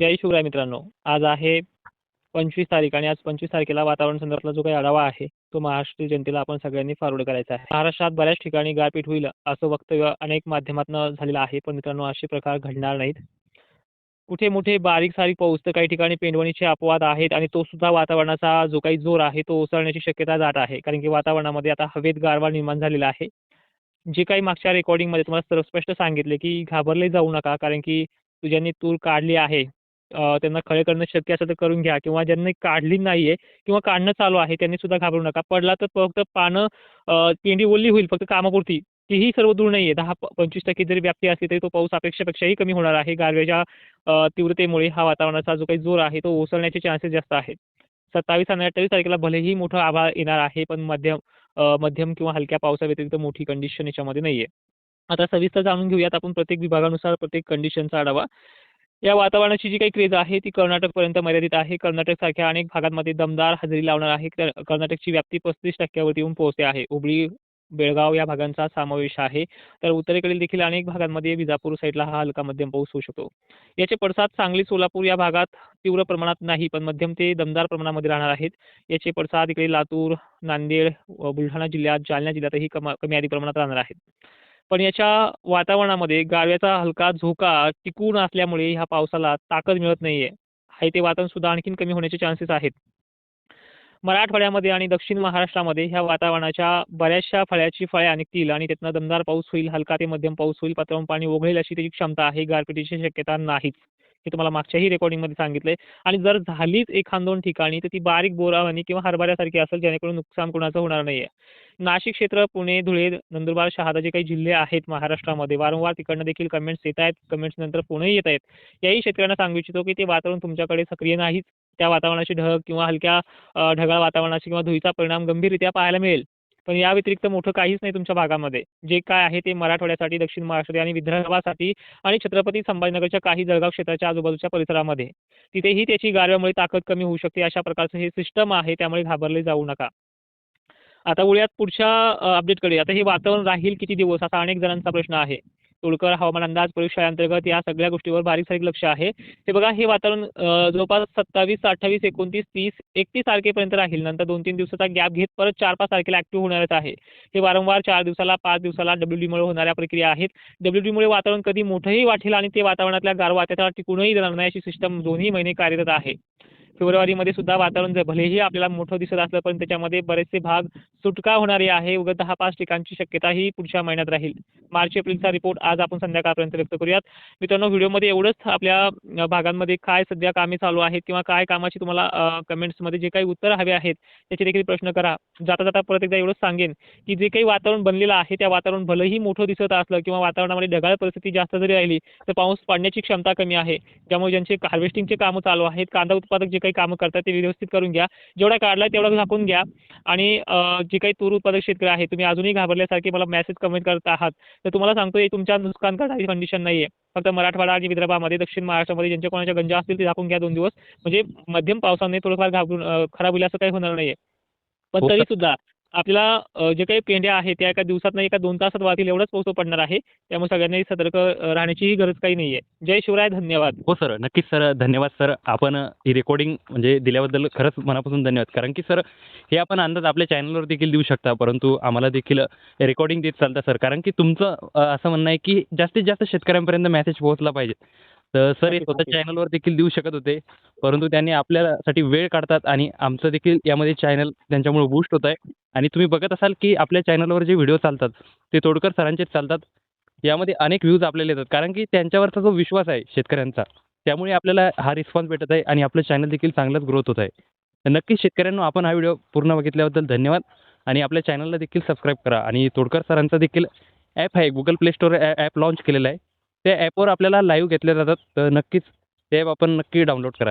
जय शिवराय मित्रांनो. आज आहे पंचवीस तारीख आणि आज पंचवीस तारखेला वातावरण संदर्भातला जो काही आढावा आहे तो महाराष्ट्रीय जनतेला आपण सगळ्यांनी फॉरवर्ड करायचा आहे. महाराष्ट्रात बऱ्याच ठिकाणी गारपीट होईल असं वक्तव्य अनेक माध्यमातून झालेलं आहे पण मित्रांनो असे प्रकार घडणार नाहीत. कुठे मोठे बारीक सारीक पाऊस तर काही ठिकाणी पेंडवणीचे अपवाद आहेत आणि तो सुद्धा वातावरणाचा जो काही जोर आहे तो ओसरण्याची शक्यता जात आहे. कारण की वातावरणामध्ये आता हवेत गारवा निर्माण झालेला आहे. जे काही मागच्या रेकॉर्डिंगमध्ये तुम्हाला सर्व स्पष्ट सांगितले की घाबरले जाऊ नका कारण की तुझ्यांनी तूर काढली आहे. त्यांना खळे करणं शक्य असेल तर करून घ्या किंवा ज्यांनी काढली नाहीये किंवा काढणं चालू आहे त्यांनी सुद्धा घाबरू नका. पडला तर फक्त पानं अ, पेंडी ओली होईल फक्त कामापुरती. तीही सर्व दूर नाहीये. दहा पंचवीस टक्के जरी व्याप्ती असली तरी तो पाऊस अपेक्षेपेक्षाही कमी होणार आहे. गारव्याच्या तीव्रतेमुळे हा वातावरणाचा जो काही जोर आहे तो ओसरण्याचे चान्सेस जास्त आहेत. सत्तावीस आणि अठ्ठावीस तारखेला भलेही मोठं आभाळ येणार आहे पण मध्यम मध्यम किंवा हलक्या पावसाव्यतिरिक्त मोठी कंडिशन याच्यामध्ये नाहीये. आता सविस्तर जाणून घेऊयात आपण प्रत्येक विभागानुसार प्रत्येक कंडिशनचा आढावा. या वातावरणाची जी काही क्रेज आहे ती कर्नाटकपर्यंत मर्यादित आहे. कर्नाटकसारख्या अनेक भागांमध्ये दमदार हजेरी लावणार आहे. तर कर्नाटकची व्याप्ती पस्तीस टक्क्यावरती येऊन पोहोचते आहे. हुबळी बेळगाव या भागांचा समावेश आहे. तर उत्तरेकडील देखील अनेक भागांमध्ये विजापूर साईडला हा हलका मध्यम पाऊस होऊ शकतो. याचे पडसाद सांगली सोलापूर या भागात तीव्र प्रमाणात नाही पण मध्यम ते दमदार प्रमाणामध्ये राहणार आहेत. याचे पडसाद इकडे लातूर नांदेड व बुलढाणा जिल्ह्यात जालना जिल्ह्यातही कमा कमी अधिक प्रमाणात राहणार आहेत. पण याच्या वातावरणामध्ये गारव्याचा हलका झोका टिकून असल्यामुळे ह्या पावसाला ताकद मिळत नाहीये. आहे ते वातावरण सुद्धा आणखीन कमी होण्याचे चान्सेस आहेत. मराठवाड्यामध्ये आणि दक्षिण महाराष्ट्रामध्ये ह्या वातावरणाच्या बऱ्याचशा फळ्याची फळ्या निघतील आणि त्यातनं दमदार पाऊस होईल हलका ते मध्यम पाऊस होईल पात्रावून पाणी ओघळेल अशी त्याची क्षमता आहे गारपिटीची शक्यता नाहीच. हे तुम्हाला मागच्याही रेकॉर्डिंगमध्ये सांगितलंय. आणि जर झालीच एखाद दोन ठिकाणी तर ती बारीक बोरावानी किंवा हरभऱ्यासारखी असेल जेणेकरून नुकसान कोणाचं होणार नाहीये. नाशिक क्षेत्र पुणे धुळे नंदुरबार शहादा जे काही जिल्हे आहेत महाराष्ट्रामध्ये वारंवार तिकडनं देखील कमेंट्स येत आहेत. कमेंट्स नंतर पुणेही येत आहेत. याही शेतकऱ्यांना सांगू इच्छितो की ते वातावरण तुमच्याकडे सक्रिय नाहीच. त्या वातावरणाची ढग किंवा हलक्या ढगाळ वातावरणाची किंवा धुळीचा परिणाम गंभीररित्या पाहायला मिळेल. पण या व्यतिरिक्त मोठं काहीच नाही तुमच्या भागामध्ये. जे काय आहे ते मराठवाड्यासाठी दक्षिण महाराष्ट्र आणि विदर्भासाठी आणि छत्रपती संभाजीनगरच्या काही जळगाव क्षेत्राच्या आजूबाजूच्या परिसरामध्ये. तिथेही त्याची गारव्यामुळे ताकद कमी होऊ शकते. अशा प्रकारचं हे सिस्टम आहे. त्यामुळे घाबरले जाऊ नका. आता वळूयात पुढच्या अपडेटकडे आता हे वातावरण राहील किती दिवस? असा अनेक जणांचा प्रश्न आहे. तोडकर हवामान अंदाज परिषदेअंतर्गत या सगळ्या गोष्टीवर बारीक सारीक लक्ष आहे. हे बघा हे वातावरण जवळपास सत्तावीस अठ्ठावीस एकोणतीस तीस एकतीस तारखेपर्यंत राहील. नंतर दोन तीन दिवसाचा गॅप घेत परत चार पाच तारखेला ॲक्टिव्ह होणारच आहे. हे वारंवार चार दिवसाला पाच दिवसाला डब्ल्यू डीमुळे होणाऱ्या प्रक्रिया आहेत. डब्ल्यू डीमुळे वातावरण कधी मोठंही वाटेल आणि ते वातावरणातल्या गारवा त्याला टिकूनही देणार नाही अशी सिस्टम दोन्ही महिने कार्यरत आहे. फेब्रुवारीमध्ये सुद्धा वातावरण जर भलेही आपल्याला मोठं दिसत असलं पण त्याच्यामध्ये बरेचसे भाग सुटका होणारे आहे. उगा दहा पाच ठिकाणची शक्यता ही पुढच्या महिन्यात राहील. मार्च एप्रिलचा रिपोर्ट आज आपण संध्याकाळपर्यंत व्यक्त करूयात. मित्रांनो व्हिडिओमध्ये एवढंच आपल्या भागांमध्ये काय सध्या कामे चालू आहेत किंवा काय कामाची तुम्हाला कमेंट्समध्ये जे काही उत्तर हवे आहेत त्याचे देखील प्रश्न करा. जाता जाता परत एकदा एवढंच सांगेन की जे काही वातावरण बनलेलं आहे त्या वातावरण भलेही मोठं दिसत असलं किंवा वातावरणामध्ये ढगाळ परिस्थिती जास्त जरी राहिली तर पाऊस पडण्याची क्षमता कमी आहे. त्यामुळे ज्यांचे हार्वेस्टिंगचे कामं चालू आहेत कांदा उत्पादक जे काही कामं करतात ते व्यवस्थित करून घ्या. जेवढा काढला तेवढा झाकून घ्या. आणि जे काही तूर उत्पादक शेतकरी आहे तुम्ही अजूनही घाबरल्यासारखे मला मेसेज कमेंट करत आहात. तर तुम्हाला सांगतो हे तुमच्या नुकसान करणारी कंडिशन नाही आहे फक्त मराठवाडा आणि विदर्भामध्ये दक्षिण महाराष्ट्रामध्ये ज्यांच्या कोणाच्या गंजा असतील ते झाकून घ्या दोन दिवस. म्हणजे मध्यम पावसाने थोडंफार घाबरून खराब होईल असं काही होणार नाहीये. पण हो तरी. सुद्धा आपल्याला जे काही पेंड्या आहेत त्या एका दिवसात नाही एका दोन तासात वाहतील एवढंच पाऊस पडणार आहे. त्यामुळे सगळ्यांनी सतर्क राहण्याचीही गरज काही नाहीये. जय शिवराय धन्यवाद. हो सर. नक्कीच सर. धन्यवाद सर. आपण ही रेकॉर्डिंग म्हणजे दिल्याबद्दल खरंच मनापासून धन्यवाद. कारण की सर हे आपण अंदाज आपल्या चॅनलवर देखील देऊ शकता. परंतु आम्हाला देखील रेकॉर्डिंग देत चालतं सर. कारण की तुमचं असं म्हणणं आहे की जास्तीत जास्त शेतकऱ्यांपर्यंत मेसेज पोहोचला पाहिजे. तर सर हे स्वतः. चॅनलवर देखील देऊ शकत होते. परंतु त्यांनी आपल्यासाठी वेळ काढतात आणि आमचं देखील यामध्ये चॅनल त्यांच्यामुळे बूस्ट होत आहे. आणि तुम्ही बघत असाल की आपल्या चॅनलवर जे व्हिडिओ चालतात ते तोडकर सरांचेच चालतात. यामध्ये अनेक व्ह्यूज आपल्याला येतात. कारण की त्यांच्यावरचा जो विश्वास आहे शेतकऱ्यांचा त्यामुळे आपल्याला हा रिस्पॉन्स भेटत आहे आणि आपलं चॅनल देखील चांगलंच ग्रोथ होत आहे. तर नक्कीच शेतकऱ्यांनो आपण हा व्हिडिओ पूर्ण बघितल्याबद्दल धन्यवाद. आणि आपल्या चॅनलला देखील सबस्क्राईब करा. आणि तोडकर सरांचा देखील ॲप आहे Google Play Store app launch केलेलं आहे. त्या ॲपवर आपल्याला लाईव्ह घेतल्या जातात. तर नक्कीच ते ॲप आपण नक्की डाउनलोड करावे.